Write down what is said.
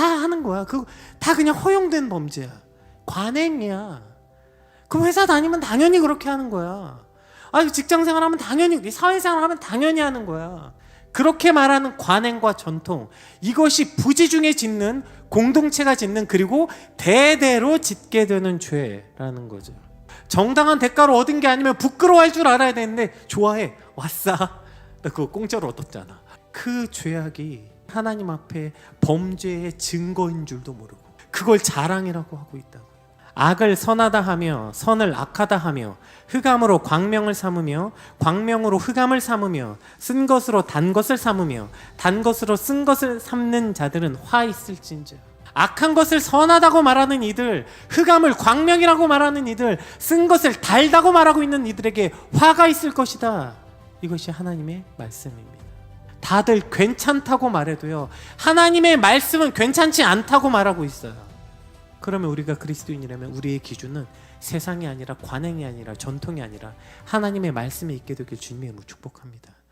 다 하는 거야. 그다 그냥 허용된 범죄야. 관행이야. 그럼 회사 다니면 당연히 그렇게 하는 거야. 아, 직장 생활하면 당연히 사회 생활하면 당연히 하는 거야. 그렇게 말하는 관행과 전통 이것이 부지 중에 짓는 공동체가 짓는 그리고 대대로 짓게 되는 죄라는 거죠. 정당한 대가로 얻은 게 아니면 부끄러워할 줄 알아야 되는데 좋아해 왔어 나 그거 공짜로 얻었잖아 그 죄악이 하나님 앞에 범죄의 증거인 줄도 모르고 그걸 자랑이라고 하고 있다고 악을 선하다 하며 선을 악하다 하며 흑암으로 광명을 삼으며 광명으로 흑암을 삼으며 쓴 것으로 단 것을 삼으며 단 것으로 쓴 것을 삼는 자들은 화 있을진저. 악한 것을 선하다고 말하는 이들 흑암을 광명이라고 말하는 이들 쓴 것을 달다고 말하고 있는 이들에게 화가 있을 것이다. 이것이 하나님의 말씀입니다 다들 괜찮다고 말해도요 하나님의 말씀은 괜찮지 않다고 말하고 있어요 그러면 우리가 그리스도인이라면 우리의 기준은 세상이 아니라 관행이 아니라 전통이 아니라 하나님의 말씀에 있게 되길 주님의 이름으로 축복합니다.